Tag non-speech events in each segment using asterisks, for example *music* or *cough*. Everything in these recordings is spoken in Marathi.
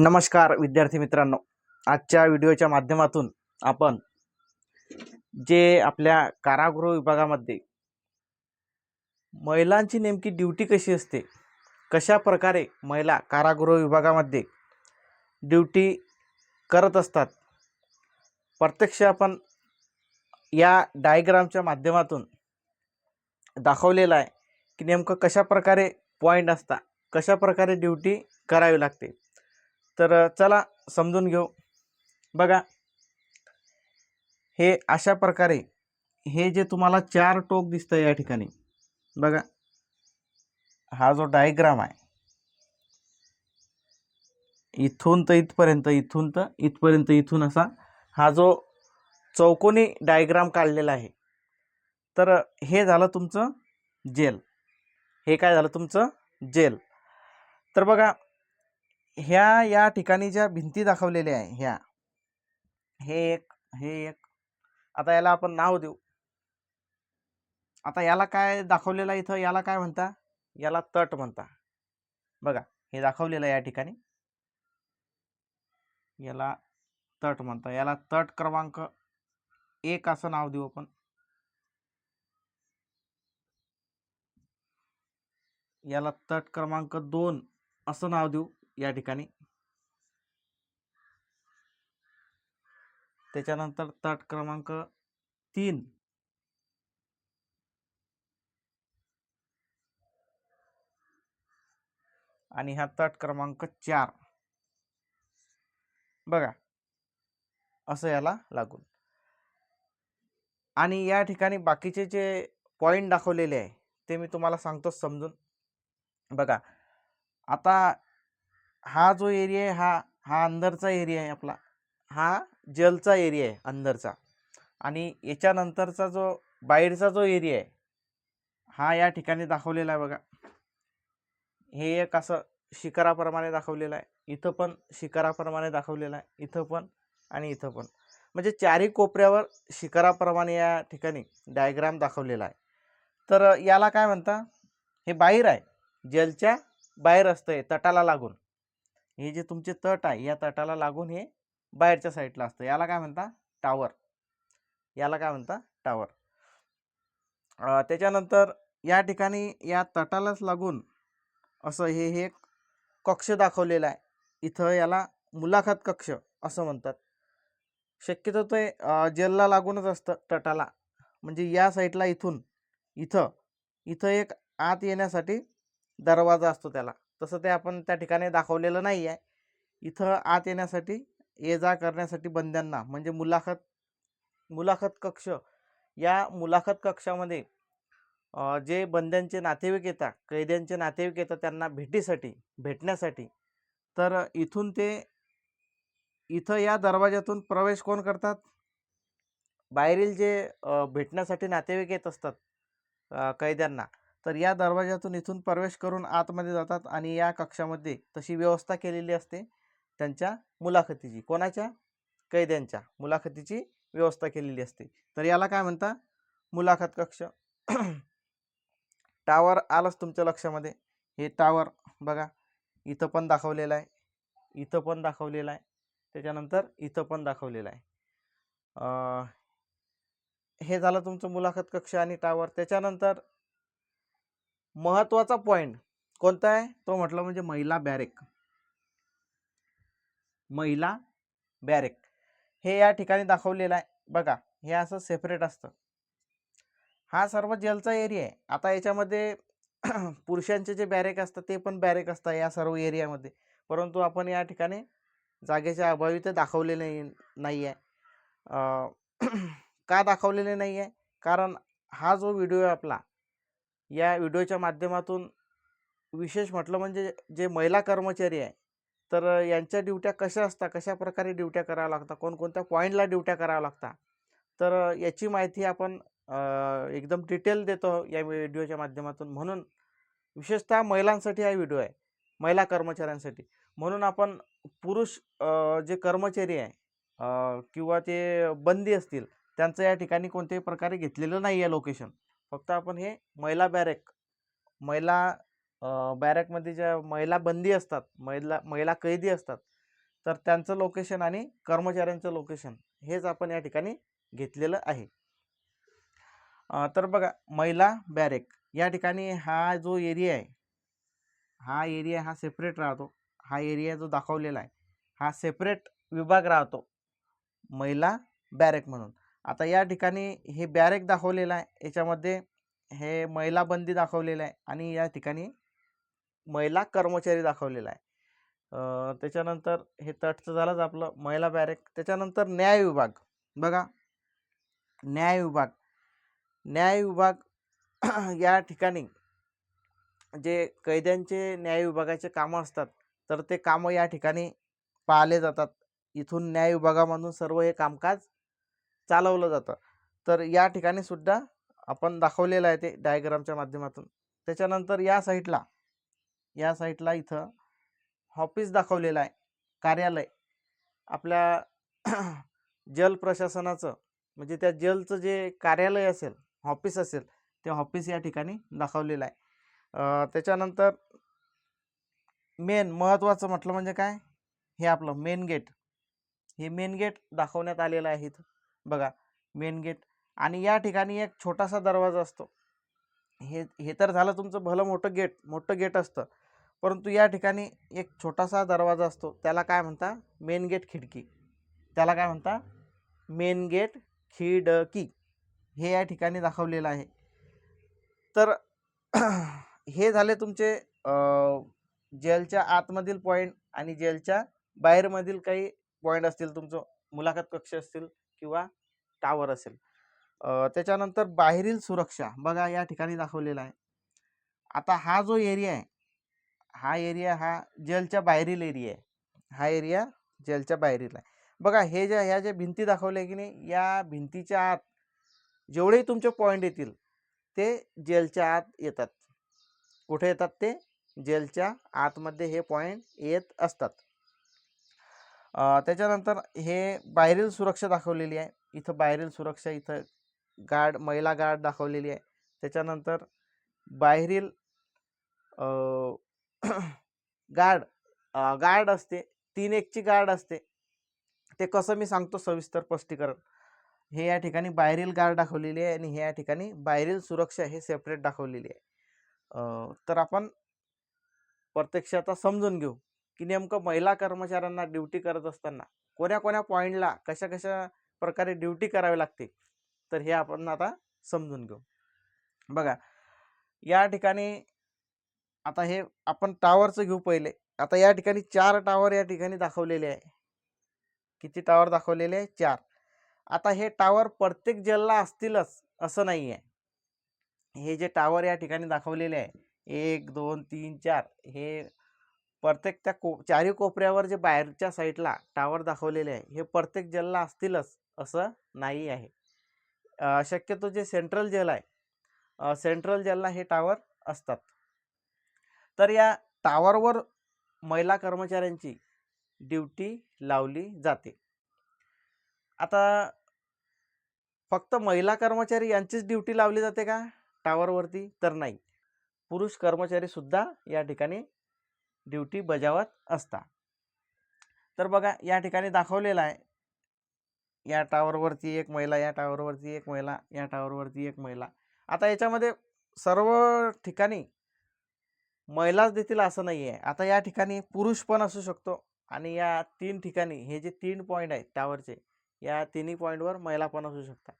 नमस्कार विद्यार्थी मित्रांनो. आजच्या व्हिडिओच्या माध्यमातून आपण जे आपल्या कारागृह विभागामध्ये महिलांची नेमकी ड्युटी कशी असते कशा प्रकारे महिला कारागृह विभागामध्ये ड्युटी करत असतात प्रत्यक्ष आपण या डायग्रामच्या माध्यमातून दाखवलेलं आहे की नेमकं कशा प्रकारे पॉईंट असता कशा प्रकारे ड्युटी करावी लागते. तर चला समजून घेऊ. बघा हे अशा प्रकारे हे जे तुम्हाला चार टोक दिसतं या ठिकाणी बघा हा जो डायग्राम आहे इथून तर इथपर्यंत इथून तर इथपर्यंत इथून असा हा जो चौकोनी डायग्राम काढलेला आहे. तर हे झालं तुमचं जेल. हे काय झालं तुमचं जेल. तर बघा ह्या या ठिकाणी ज्या भिंती दाखवलेल्या आहे ह्या. हे एक हे एक. आता याला आपण नाव देऊ. आता याला काय दाखवलेलं इथं? याला काय म्हणता? याला तट म्हणता. बघा हे दाखवलेलं या ठिकाणी. याला तट म्हणता. याला तट क्रमांक एक असं नाव देऊ आपण. याला तट क्रमांक दोन असं नाव देऊ. या ठिकाणी. त्याच्यानंतर तट क्रमांक तीन. आणि हा तट क्रमांक चार. बघा. असं याला लागून. आणि या ठिकाणी बाकीचे जे पॉईंट दाखवलेले आहे ते मी तुम्हाला सांगतो समजून. बघा. आता हा जो एरिया आहे हा हा अंदरचा एरिया आहे आपला. हा जलचा एरिया आहे अंदरचा. आणि याच्यानंतरचा जो बाहेरचा जो एरिया आहे हा या ठिकाणी दाखवलेला आहे बघा. हे एक असं शिखराप्रमाणे दाखवलेलं आहे. इथं पण शिखराप्रमाणे दाखवलेलं आहे. इथं पण आणि इथं पण. म्हणजे चारही कोपऱ्यावर शिखराप्रमाणे या ठिकाणी डायग्राम दाखवलेला आहे. तर याला काय म्हणता? हे बाहेर आहे. जलच्या बाहेर असतं हे तटाला लागून. हे जे तुमचे तट आहे या तटाला लागून हे बाहेरच्या साईडला असतं. याला काय म्हणता? टावर याला काय म्हणता? टावर त्याच्यानंतर या ठिकाणी या तटालाच लागून असं हे हे एक कक्ष दाखवलेलं आहे. इथं याला मुलाखत कक्ष असं म्हणतात. शक्यतो ते जेलला लागूनच असतं तटाला. म्हणजे या साईडला इथून इथं इथं एक आत येण्यासाठी दरवाजा असतो त्याला. तसं ते आपण त्या ठिकाणी दाखवलेलं नाही आहे. इथं आत येण्यासाठी ये जा करण्यासाठी बंद्यांना म्हणजे मुलाखत मुलाखत कक्ष या मुलाखत कक्षामध्ये जे बंद्यांचे नातेवाईक येतात कैद्यांचे नातेवाईक येतात त्यांना भेटीसाठी भेटण्यासाठी तर इथून ते इथं या दरवाज्यातून प्रवेश कोण करतात? बाहेरील जे भेटण्यासाठी नातेवाईक येत असतात कैद्यांना तर या दरवाज्यातून इथून प्रवेश करून आतमध्ये जातात आणि या कक्षामध्ये तशी व्यवस्था केलेली असते त्यांच्या मुलाखतीची. कोणाच्या? कैद्यांच्या मुलाखतीची व्यवस्था केलेली असते. तर याला काय म्हणता? मुलाखत कक्ष. टावर आलंच तुमच्या लक्षामध्ये. हे टावर बघा इथं पण दाखवलेलं आहे. इथं पण दाखवलेलं आहे. त्याच्यानंतर इथं पण दाखवलेलं आहे. हे झालं तुमचं मुलाखत कक्ष आणि टावर. त्याच्यानंतर महत्त्वाचा पॉईंट कोणता आहे? तो म्हटलं म्हणजे महिला बॅरेक. महिला बॅरेक. हे या ठिकाणी दाखवलेलं आहे. बघा हे असं सेपरेट असतं. हा सर्व जेलचा एरिया आहे. आता याच्यामध्ये *clears throat* पुरुषांचे जे बॅरेक असतात ते पण बॅरेक असतात या सर्व एरियामध्ये परंतु आपण या ठिकाणी जागेच्या अभावी ते दाखवलेले नाही आहे. *clears throat* का दाखवलेले नाही आहे? कारण हा जो व्हिडिओ आहे आपला या व्हिडिओच्या माध्यमातून विशेष म्हटलं म्हणजे जे महिला कर्मचारी आहे तर यांच्या ड्युट्या कशा असतात? कशा प्रकारे ड्युट्या कराव्या लागतात? कोणकोणत्या पॉईंटला ड्युट्या कराव्या लागतात? तर याची माहिती आपण एकदम डिटेल देतो या व्हिडिओच्या माध्यमातून. म्हणून विशेषतः महिलांसाठी हा व्हिडिओ आहे महिला कर्मचाऱ्यांसाठी. म्हणून आपण पुरुष जे कर्मचारी आहे किंवा ते बंदी असतील त्यांचं या ठिकाणी कोणत्याही प्रकारे घेतलेलं नाही आहे लोकेशन. फक्त आपण हे महिला बॅरेक महिला बॅरेकमध्ये ज्या महिला बंदी असतात महिला महिला कैदी असतात तर त्यांचं लोकेशन आणि कर्मचाऱ्यांचं लोकेशन हेच आपण या ठिकाणी घेतलेलं आहे. तर बघा महिला बॅरेक या ठिकाणी हा जो एरिया आहे हा एरिया हा सेपरेट राहतो हा एरिया जो दाखवलेला आहे हा सेपरेट विभाग राहतो महिला बॅरेक म्हणून. आता या ठिकाणी हे बॅरेक दाखवलेलं आहे. याच्यामध्ये हे महिला बंदी दाखवलेलं आहे आणि या ठिकाणी महिला कर्मचारी दाखवलेला आहे. त्याच्यानंतर हे तटचं झालंच आपलं महिला बॅरेक. त्याच्यानंतर न्याय विभाग. बघा. न्याय विभाग. न्याय विभाग *clears throat* या ठिकाणी जे कैद्यांचे न्याय विभागाचे कामं असतात तर ते कामं या ठिकाणी पाहिले जातात. इथून न्याय विभागामधून सर्व हे कामकाज चालवलं जातं. तर या ठिकाणी सुद्धा आपण दाखवलेलं आहे ते डायग्रामच्या माध्यमातून. त्याच्यानंतर या साईडला या साईडला इथं ऑफिस दाखवलेलं आहे कार्यालय. आपल्या *clears throat* जल प्रशासनाचं म्हणजे त्या जलचं जे कार्यालय असेल ऑफिस असेल ते ऑफिस या ठिकाणी दाखवलेलं आहे. त्याच्यानंतर मेन महत्त्वाचं म्हटलं म्हणजे काय? हे आपलं मेन गेट. हे मेन गेट दाखवण्यात आलेलं आहे इथं. बघा मेन गेट आणि या ठिकाणी एक छोटासा दरवाजा असतो. हे हे तर झालं तुमचं भलं मोठं गेट मोठं गेट असतं. परंतु या ठिकाणी एक छोटासा दरवाजा असतो. त्याला काय म्हणता? मेन गेट खिडकी. त्याला काय म्हणता? मेन गेट खिडकी. हे या ठिकाणी दाखवलेलं आहे. तर *clears throat* हे झाले तुमचे जेलच्या आतमधील पॉईंट आणि जेलच्या बाहेरमधील काही पॉईंट असतील तुमचं मुलाखत कक्ष असतील किंवा टावर असेल. त्याच्यानंतर बाहेरील सुरक्षा बघा या ठिकाणी दाखवलेला आहे. आता हा जो एरिया आहे हा एरिया हा जेलच्या बाहेरील एरिया आहे. हा एरिया जेलच्या बाहेरील आहे. बघा हे ज्या ह्या ज्या भिंती दाखवल्या की नाही या भिंतीच्या आत जेवढेही तुमचे पॉईंट येतील ते जेलच्या आत येतात. कुठे येतात ते? जेलच्या आतमध्ये हे पॉईंट येत असतात. त्याच्यानंतर हे बाहेरील सुरक्षा दाखवलेली आहे. इथं बाहेरील सुरक्षा इथं गार्ड महिला गार्ड दाखवलेली आहे. त्याच्यानंतर बाहेरील *clears throat* गार्ड गार्ड असते तीन एकची गार्ड असते. ते कसं मी सांगतो सविस्तर स्पष्टीकरण. हे या ठिकाणी बाहेरील गार्ड दाखवलेली आहे आणि हे या ठिकाणी बाहेरील सुरक्षा हे सेपरेट दाखवलेली आहे. तर आपण प्रत्यक्ष आता समजून घेऊ की नेमकं महिला कर्मचाऱ्यांना ड्युटी करत असताना कोण्या कोण्या पॉईंटला कशा कशा प्रकारे ड्युटी करावी लागते. तर हे आपण आता समजून घेऊ. बघा या ठिकाणी आता हे आपण टावरचं घेऊ पहिले. आता या ठिकाणी चार टावर या ठिकाणी दाखवलेले आहे. किती टावर दाखवलेले आहे? चार. आता हे टावर प्रत्येक जेलला असतीलच असं नाही आहे हे जे टावर या ठिकाणी दाखवलेले आहे एक दोन तीन चार हे प्रत्येक त्या को चारी कोपऱ्यावर जे बाहेरच्या साईडला टावर दाखवलेले आहे हे प्रत्येक जेलला असतीलच असं नाही आहे. शक्यतो जे सेंट्रल जेल आहे सेंट्रल जेलला हे टावर असतात. तर या टावरवर महिला कर्मचाऱ्यांची ड्युटी लावली जाते. आता फक्त महिला कर्मचारी यांचीच ड्युटी लावली जाते का? टावरवरती तर नाही. पुरुष कर्मचारीसुद्धा या ठिकाणी ड्युटी बजावत असतात. तर बघा या ठिकाणी दाखवलेलं आहे या टावरवरती एक महिला या टावरवरती एक महिला या टावरवरती एक महिला. आता याच्यामध्ये सर्व ठिकाणी महिलाच देतील असं नाही आहे आता या ठिकाणी पुरुष पण असू शकतो आणि या तीन ठिकाणी हे जे तीन पॉईंट आहेत टावरचे या तिन्ही पॉईंटवर महिला पण असू शकतात.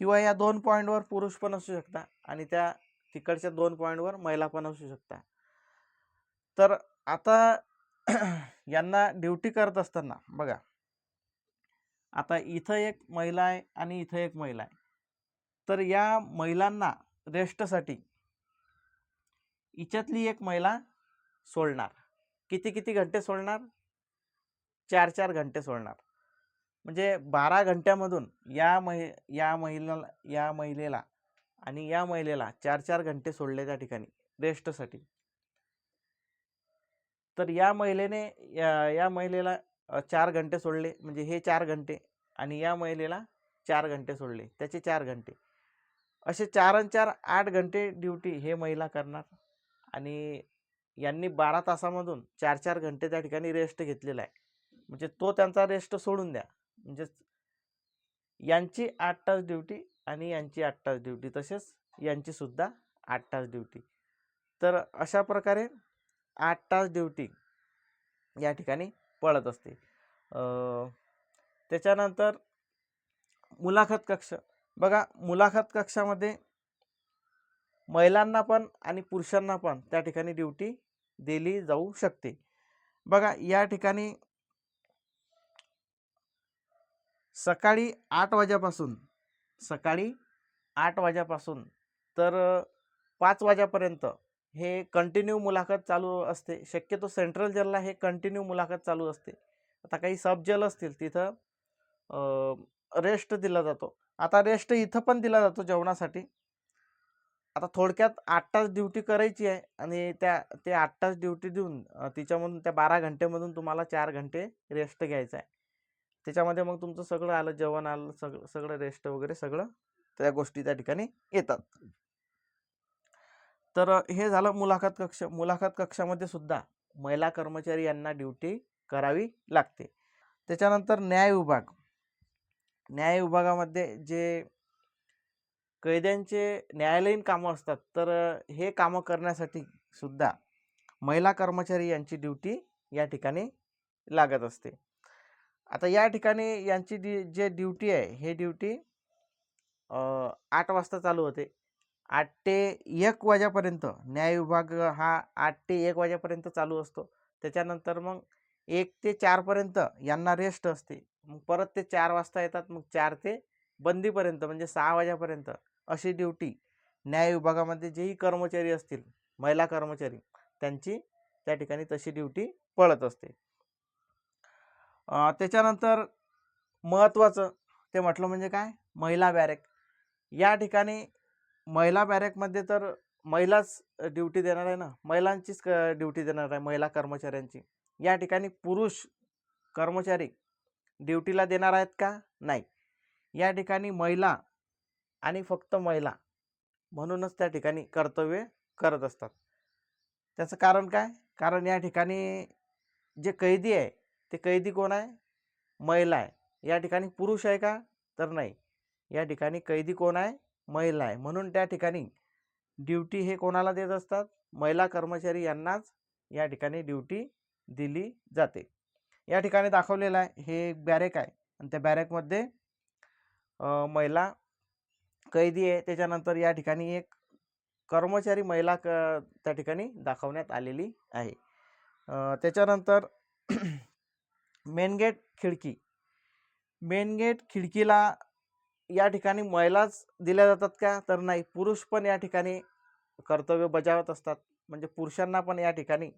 किंवा या दोन पॉईंटवर पुरुष पण असू शकता आणि त्या तिकडच्या दोन पॉईंटवर महिला पण असू शकता तर आता *clears throat* यांना ड्युटी करत असताना बघा आता इथं एक महिला आहे आणि इथं एक महिला आहे. तर या महिलांना रेस्टसाठी हिच्यातली एक महिला सोडणार. किती किती घंटे सोडणार? चार चार घंटे सोडणार. म्हणजे बारा घंट्यामधून या महि या महिला या महिलेला आणि या महिलेला चार चार घंटे सोडले त्या ठिकाणी रेस्टसाठी. तर या महिलेने या या महिलेला चार घंटे सोडले म्हणजे हे चार घंटे आणि या महिलेला चार घंटे सोडले त्याचे चार घंटे. असे चार आणि चार आठ घंटे ड्युटी हे महिला करणार आणि यांनी बारा तासामधून चार चार घंटे त्या ठिकाणी रेस्ट घेतलेला आहे. म्हणजे तो त्यांचा रेस्ट सोडून द्या. म्हणजे यांची आठ तास ड्युटी आणि यांची आठ तास ड्युटी तसेच यांचीसुद्धा आठ तास ड्युटी. तर अशा प्रकारे आठ तास ड्युटी या ठिकाणी पळत असते. त्याच्यानंतर मुलाखत कक्ष. बघा मुलाखत कक्षामध्ये महिलांना पण आणि पुरुषांना पण त्या ठिकाणी ड्युटी दिली जाऊ शकते. बघा या ठिकाणी सकाळी आठ वाजेपासून सकाळी आठ वाजेपासून तर पाच वाजेपर्यंत हे कंटिन्यू मुलाखत चालू असते. शक्यतो सेंट्रल जेलला हे कंटिन्यू मुलाखत चालू असते. आता काही सब जेल असतील तिथं रेस्ट दिला जातो. आता रेस्ट इथं पण दिला जातो जेवणासाठी. आता थोडक्यात आठ तास ड्युटी करायची आहे आणि त्या ते आठ तास ड्युटी देऊन तिच्यामधून त्या बारा घंटेमधून तुम्हाला चार घंटे रेस्ट घ्यायचा आहे. त्याच्यामध्ये मग तुमचं सगळं आलं जेवण आलं सगळं सगळं रेस्ट वगैरे सगळं त्या गोष्टी त्या ठिकाणी येतात. तर हे झालं मुलाखत कक्ष मुलाखत कक्षामध्ये सुद्धा महिला कर्मचारी यांना ड्युटी करावी लागते. त्याच्यानंतर न्याय विभाग. न्याय विभागामध्ये जे कैद्यांचे न्यायालयीन कामं असतात तर हे कामं करण्यासाठी सुद्धा महिला कर्मचारी यांची ड्युटी या ठिकाणी लागत असते. आता या ठिकाणी यांची डी जे ड्युटी आहे हे ड्युटी आठ वाजता चालू होते. आठ ते एक वाजेपर्यंत. न्याय विभाग हा आठ ते एक वाजेपर्यंत चालू असतो. त्याच्यानंतर मग एक ते चारपर्यंत यांना रेस्ट असते. मग परत ते चार वाजता येतात मग चार ते बंदीपर्यंत म्हणजे सहा वाजेपर्यंत अशी ड्युटी न्याय विभागामध्ये जेही कर्मचारी असतील महिला कर्मचारी त्यांची त्या ठिकाणी तशी ड्युटी पळत असते. त्याच्यानंतर महत्त्वाचं ते म्हटलं म्हणजे काय? महिला बॅरेक या ठिकाणी महिला बॅरेकमध्ये तर महिलाच ड्युटी देणार आहे ना? महिलांचीच क ड्युटी देणार आहे महिला कर्मचाऱ्यांची. या ठिकाणी पुरुष कर्मचारी ड्युटीला देणार आहेत का? नाही. या ठिकाणी महिला आणि फक्त महिला म्हणूनच त्या ठिकाणी कर्तव्य करत असतात. त्याचं कारण काय? कारण या ठिकाणी जे कैदी आहे ते कैदी कोण आहे? महिला आहे. या ठिकाणी पुरुष आहे का? तर नाही. या ठिकाणी कैदी कोण आहे? महिला आहे. म्हणून त्या ठिकाणी ड्युटी हे कोणाला देत असतात? महिला कर्मचारी यांनाच या ठिकाणी ड्युटी दिली जाते. या ठिकाणी दाखवलेलं आहे. हे एक बॅरेक आहे. आणि त्या बॅरेकमध्ये महिला कैदी आहे. त्याच्यानंतर या ठिकाणी एक कर्मचारी महिला क त्या ठिकाणी दाखवण्यात आलेली आहे. त्याच्यानंतर *clears throat* मेन गेट खिडकी. मेन गेट खिडकीला या ठिकाणी महिलाच दिल्या जातात का? तर नाही. पुरुष पण या ठिकाणी कर्तव्य बजावत असतात. म्हणजे पुरुषांना पण या ठिकाणी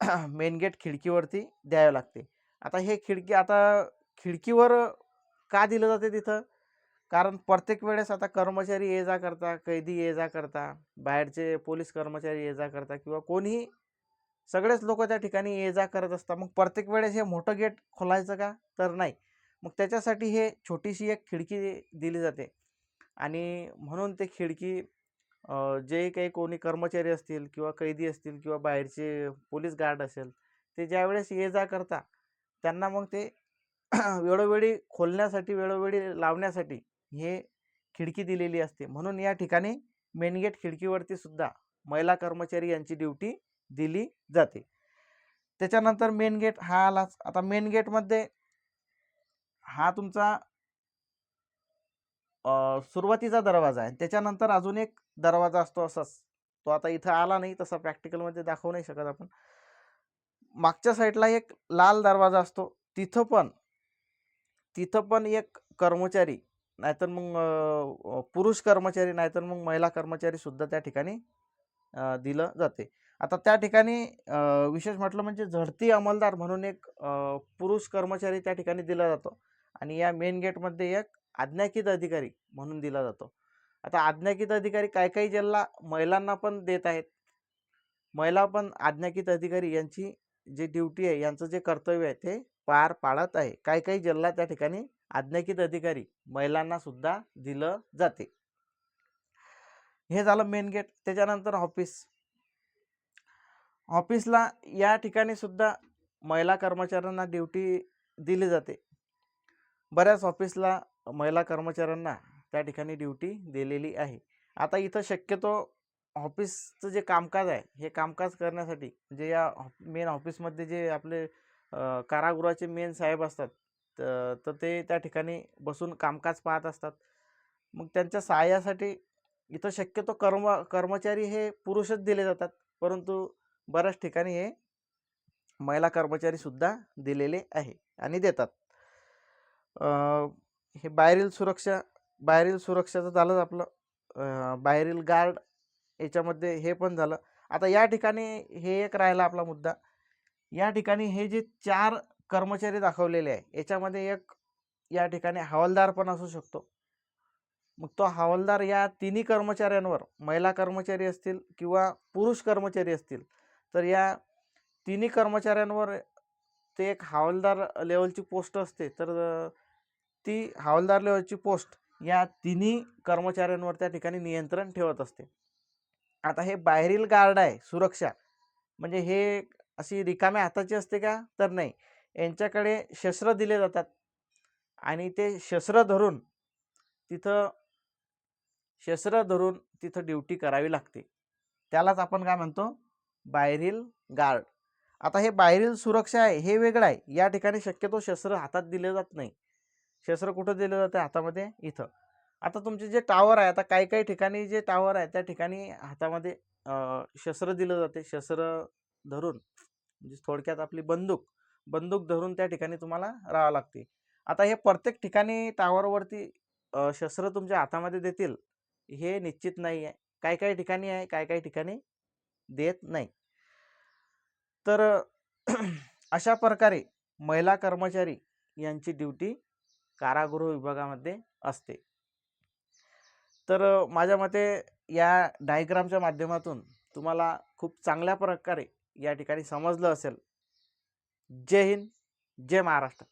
*clears throat* मेन गेट खिडकीवरती द्यावे लागते. आता हे खिडकी आता खिडकीवर का दिलं जाते तिथं? कारण प्रत्येक वेळेस आता कर्मचारी ये जा करता कैदी ये जा करता बाहेरचे पोलीस कर्मचारी ये जा करता किंवा कोणीही सगळेच लोक त्या ठिकाणी ये जा करत असतात. मग प्रत्येक वेळेस हे मोठं गेट खोलायचं का? तर नाही. मग त्याच्यासाठी हे छोटीशी एक खिडकी दिली जाते. आणि म्हणून ते खिडकी जे काही कोणी कर्मचारी असतील किंवा कैदी असतील किंवा बाहेरचे पोलीस गार्ड असेल ते ज्यावेळेस ये जा करता त्यांना मग ते *clears throat* वेळोवेळी खोलण्यासाठी वेळोवेळी लावण्यासाठी हे खिडकी दिलेली असते. म्हणून या ठिकाणी मेन गेट खिडकीवरती सुद्धा महिला कर्मचारी यांची ड्युटी दिली जाते. त्याच्यानंतर मेन गेट हा आलाच. आता मेन गेटमध्ये हा तुमचा सुरुवातीचा दरवाजा आहे. त्याच्यानंतर अजून एक दरवाजा असतो असाच. तो आता इथं आला नाही तसा प्रॅक्टिकलमध्ये दाखवू नाही शकत आपण. मागच्या साईडला एक लाल दरवाजा असतो. तिथं पण तिथं पण एक कर्मचारी नाहीतर मग पुरुष कर्मचारी नाहीतर मग महिला कर्मचारी सुद्धा त्या ठिकाणी दिलं जाते. आता त्या ठिकाणी विशेष म्हटलं म्हणजे झडती अंमलदार म्हणून एक पुरुष कर्मचारी त्या ठिकाणी दिला जातो. आणि या मेन गेटमध्ये एक आज्ञाकित अधिकारी म्हणून दिला जातो. आता आज्ञाकित अधिकारी काही काही जिल्हा महिलांना पण देत आहेत? महिला पण आज्ञाकित अधिकारी यांची जी ड्युटी आहे यांचं जे कर्तव्य आहे ते पार पाडत आहे. काही काही जिल्हा त्या ठिकाणी आज्ञाकित अधिकारी महिलांना सुद्धा दिलं जाते. हे झालं मेन गेट. त्याच्यानंतर ऑफिस. ऑफिसला या ठिकाणी सुद्धा महिला कर्मचाऱ्यांना ड्युटी दिली जाते. बऱ्याच ऑफिसला महिला कर्मचाऱ्यांना त्या ठिकाणी ड्युटी दिलेली आहे. आता इथं शक्यतो ऑफिसचं जे कामकाज आहे हे कामकाज करण्यासाठी जे या मेन ऑफिसमध्ये जे आपले कारागृहाचे मेन साहेब असतात तर ते त्या ठिकाणी बसून कामकाज पाहत असतात. मग त्यांच्या सहाय्यासाठी इथं शक्यतो कर्म कर्मचारी हे पुरुषच दिले जातात परंतु बऱ्याच ठिकाणी हे महिला कर्मचारीसुद्धा दिलेले आहे आणि देतात. हे बाहेरील सुरक्षा बाहेरील सुरक्षाचं झालंच आपलं. बाहेरील गार्ड याच्यामध्ये हे पण झालं. आता या ठिकाणी हे एक राहिला आपला मुद्दा. या ठिकाणी हे जे चार कर्मचारी दाखवलेले आहे याच्यामध्ये एक या ठिकाणी हवालदार पण असू शकतो. मग तो हवालदार या तिन्ही कर्मचाऱ्यांवर महिला कर्मचारी असतील किंवा पुरुष कर्मचारी असतील तर या तिन्ही कर्मचाऱ्यांवर ते एक हवालदार लेवलची पोस्ट असते. तर ती हवालदार लेवलची पोस्ट या तिन्ही कर्मचाऱ्यांवर त्या ठिकाणी नियंत्रण ठेवत असते. आता हे बाहेरील गार्ड आहे सुरक्षा. म्हणजे हे अशी रिकाम्या हाताची असते का? तर नाही. यांच्याकडे शस्त्र दिले जातात. आणि ते शस्त्र धरून तिथं शस्त्र धरून तिथं ड्युटी करावी लागते. त्यालाच आपण काय म्हणतो? बाहेरील गार्ड. आता हे बाहेरील सुरक्षा आहे हे वेगळं आहे. या ठिकाणी शक्यतो शस्त्र हातात दिले जात नाही. शस्त्र कुठं दिलं जातं हातामध्ये? इथं. आता तुमचे जे टावर आहे आता काही काही ठिकाणी जे टावर आहे त्या ठिकाणी हातामध्ये शस्त्र दिलं जाते. शस्त्र धरून म्हणजे थोडक्यात आपली बंदूक बंदूक धरून त्या ठिकाणी तुम्हाला राहावं लागते. आता हे प्रत्येक ठिकाणी टावरवरती शस्त्र तुमच्या हातामध्ये देतील हे निश्चित नाही आहे काही काही ठिकाणी आहे काही काही ठिकाणी देत नाही. तर अशा प्रकारे महिला कर्मचारी यांची ड्युटी कारागृह विभागामध्ये असते. तर माझ्या मते या डायग्रामच्या माध्यमातून तुम्हाला खूप चांगल्या प्रकारे या ठिकाणी समजलं असेल. जय हिंद जय महाराष्ट्र.